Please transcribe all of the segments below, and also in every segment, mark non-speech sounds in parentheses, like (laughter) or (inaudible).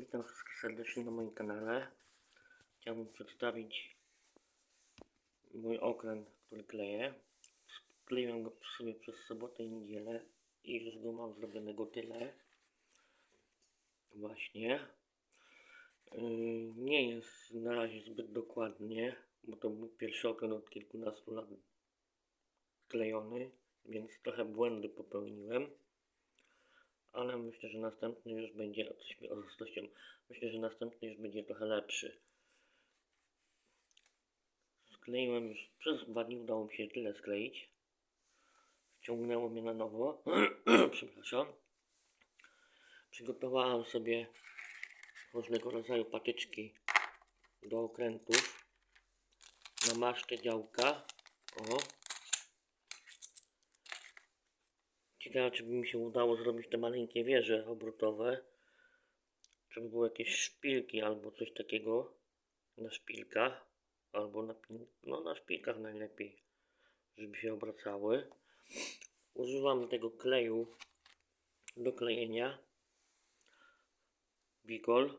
Witam wszystkich serdecznie na moim kanale. Chciałbym przedstawić mój okręt, który kleję. Kleiłem go sobie przez sobotę i niedzielę i już go mam zrobionego tyle. Właśnie. Yy, Nie jest na razie zbyt dokładnie, bo to był pierwszy okręt od kilkunastu lat klejony, więc trochę błędy popełniłem ale myślę, że następny już będzie, coś mi o złością, myślę, że następny już będzie trochę lepszy. Skleiłem już, przez dwa dni udało mi się tyle skleić. Wciągnęło mnie na nowo, (clears throat) przepraszam. Przygotowałem sobie różnego rodzaju patyczki do okrętów na masztę działka. O, Ciekawe, czy by mi się udało zrobić te maleńkie wieże obrotowe. Czy by były jakieś szpilki albo coś takiego na szpilkach. Albo na, no, na szpilkach najlepiej, żeby się obracały. Używam tego kleju do klejenia. Bigol.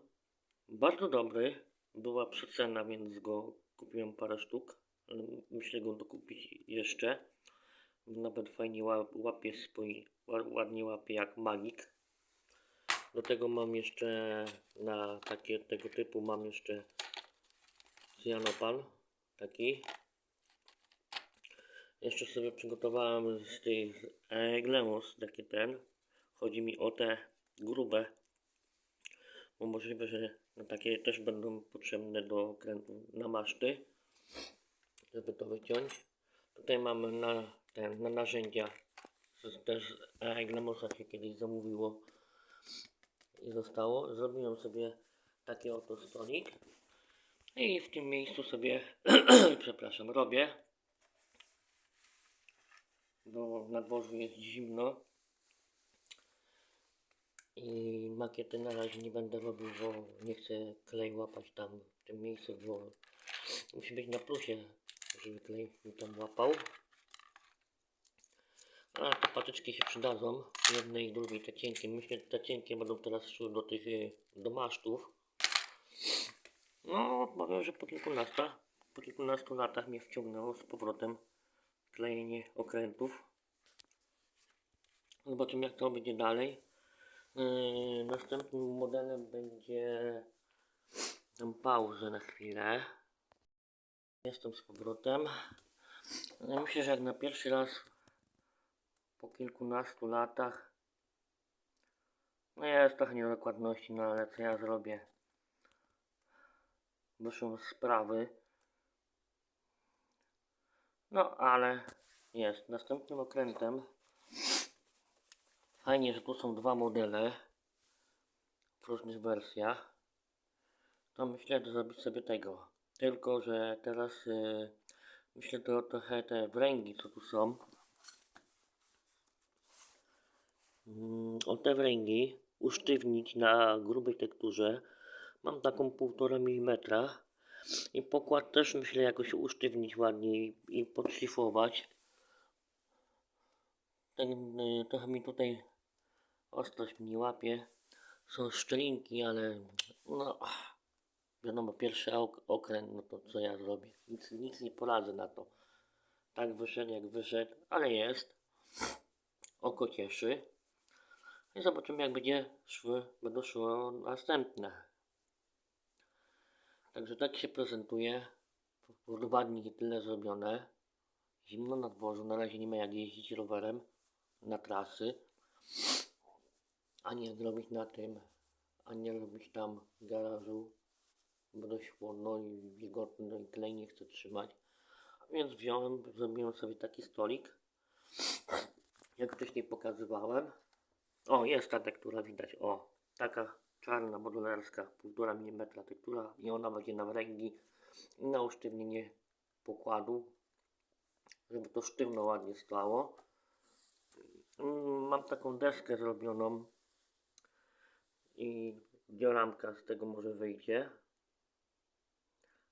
Bardzo dobry. Była przecena, więc go kupiłem parę sztuk. Ale myślę go dokupić jeszcze. Nawet fajnie ła- łapie swój, ła- ładnie łapie jak magik. Do tego mam jeszcze na takie tego typu mam jeszcze cyanopan taki. Jeszcze sobie przygotowałem z tych e, Glemos taki ten. Chodzi mi o te grube. Bo możliwe, że takie też będą potrzebne do na maszty. Żeby to wyciąć. Tutaj mamy na, ten, na narzędzia. To też e, Glamosa się kiedyś zamówiło i zostało. Zrobiłem sobie taki oto stolik. I w tym miejscu sobie, (clears throat) przepraszam, robię. Bo na dworzu jest zimno. I makiety na razie nie będę robił, bo nie chcę klej łapać tam w tym miejscu, bo musi być na plusie, żeby klej mi tam łapał. A te patyczki się przydadzą, jednej i drugiej, te cienkie. Myślę, że te cienkie będą teraz szły do tych, y, do masztów. No, powiem, że po kilkunastu, po kilkunastu latach mnie wciągnęło z powrotem klejenie okrętów. Zobaczymy jak to będzie dalej. Yy, następnym modelem będzie tam pauzę na chwilę. Jestem z powrotem. No, Myślę, że jak na pierwszy raz po kilkunastu latach no jest trochę niedokładności, no ale co ja zrobię? Wyszło z sprawy. No ale jest. Następnym okrętem fajnie, że tu są dwa modele w różnych wersjach. To myślę, że zrobić sobie tego. Tylko, że teraz y, myślę to trochę te wręgi, co tu są. Mm, o te wręgi usztywnić na grubej tekturze. Mam taką 1,5 mm i pokład też myślę jakoś usztywnić ładniej i, podszlifować. Ten, y, trochę mi tutaj ostrość nie łapie. Są szczelinki, ale no wiadomo, pierwszy ok- okręt, no to co ja zrobię? Nic, nic nie poradzę na to. Tak wyszedł jak wyszedł, ale jest. Oko cieszy. I zobaczymy jak będzie szły, będą szło następne. Także tak się prezentuje. Po dwa dni tyle zrobione. Zimno na dworzu, na razie nie ma jak jeździć rowerem na trasy. Ani jak robić na tym, ani jak robić tam w garażu. Bo dość chłodno i wilgotno no i klej nie chcę trzymać. Więc wziąłem, zrobiłem sobie taki stolik. Jak wcześniej pokazywałem. O, jest ta tektura widać. O, taka czarna, modularska, 1,5 mm tektura i ona będzie na wręgi i na usztywnienie pokładu, żeby to sztywno ładnie stało. Mm, Mam taką deskę zrobioną i dioramka z tego może wyjdzie.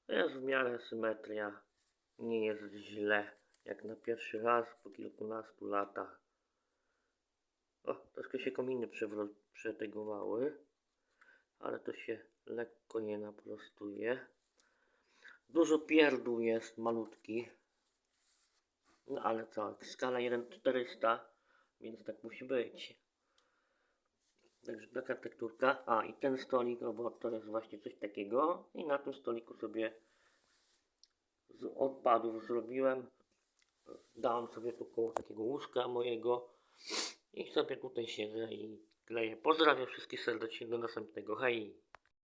Jest w miarę symetria, nie jest źle, jak na pierwszy raz po kilkunastu latach. O, troszkę się kominy przetegowały. ale to się lekko je naprostuje. Dużo pierdół jest malutki. No ale co, skala 1,400, więc tak musi być. Także taka tekturka. A i ten stolik, no bo to jest właśnie coś takiego. I na tym stoliku sobie z odpadów zrobiłem. Dałem sobie tu koło takiego łóżka mojego. I sobie tutaj siedzę i kleję. Pozdrawiam wszystkich serdecznie. Do następnego. Hej!